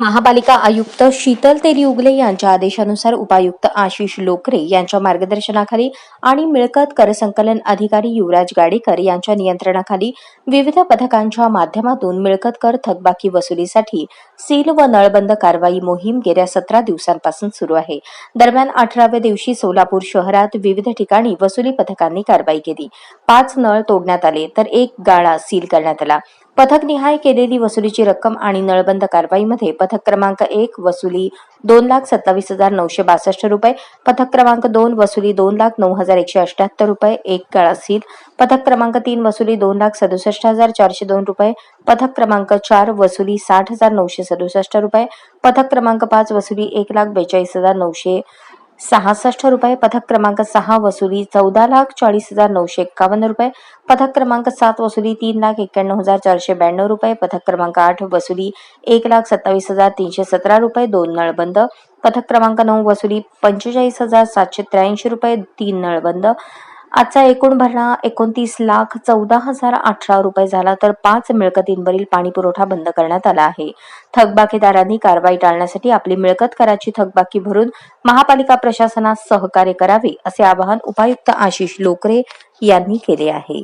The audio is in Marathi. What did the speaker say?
महापालिका आयुक्त शीतल तेली उगले यांच्या आदेशानुसार उपायुक्त आशिष लोकरे यांच्या मार्गदर्शनाखाली आणि मिळकत कर संकलन अधिकारी युवराज गाडेकर यांच्या नियंत्रणाखाली विविध पथकांच्या माध्यमातून मिळकत कर थकबाकी वसुलीसाठी सील व नळबंद कारवाई मोहीम गेल्या सतरा दिवसांपासून सुरू आहे. दरम्यान अठराव्या दिवशी सोलापूर शहरात विविध ठिकाणी वसुली पथकांनी कारवाई केली. पाच नळ तोडण्यात आले तर एक गाळा सील करण्यात आला. पथकनिहाय केलेली वसुलीची रक्कम आणि नळबंद कारवाईमध्ये पथक क्रमांक एक वसुली दोन लाख सत्तावीस हजार नऊशे बासष्ट रुपये पथक क्रमांक दोन वसुली दोन लाख नऊ हजार एकशे अठ्याहत्तर रुपये एक काळा सील पथक क्रमांक तीन वसुली दोन लाख सदुसष्ट हजार चारशे दोन रुपये पथक क्रमांक चार वसुली साठ हजार नऊशे सदुसष्ट रुपये पथक क्रमांक पाच वसुली एक लाख बेचाळीस हजार नऊशे सहासष्ट रुपये पथक क्रमांक सहा वसुली चौदा लाख चाळीस हजार नऊशे एक्कावन्न रुपये. पथक क्रमांक सात वसुली तीन लाख एक्क्याण्णव हजार चारशे ब्याण्णव रुपये. पथक क्रमांक आठ वसुली एक लाख सत्तावीस हजार तीनशे सतरा रुपये. दोन नळबंद पथक क्रमांक नऊ वसुली पंचेचाळीस हजार सातशे त्र्याऐंशी रुपये. तीन नळबंद आजचा एकूण भरणा एकोणतीस लाख चौदा हजार अठरा रुपये झाला तर पाच मिळकतींवरील पाणी पुरवठा बंद करण्यात आला आहे. थकबाकीदारांनी कारवाई टाळण्यासाठी आपली मिळकत कराची थकबाकी भरून महापालिका प्रशासनास सहकार्य करावे असे आवाहन उपायुक्त आशिष लोकरे यांनी केले आहे.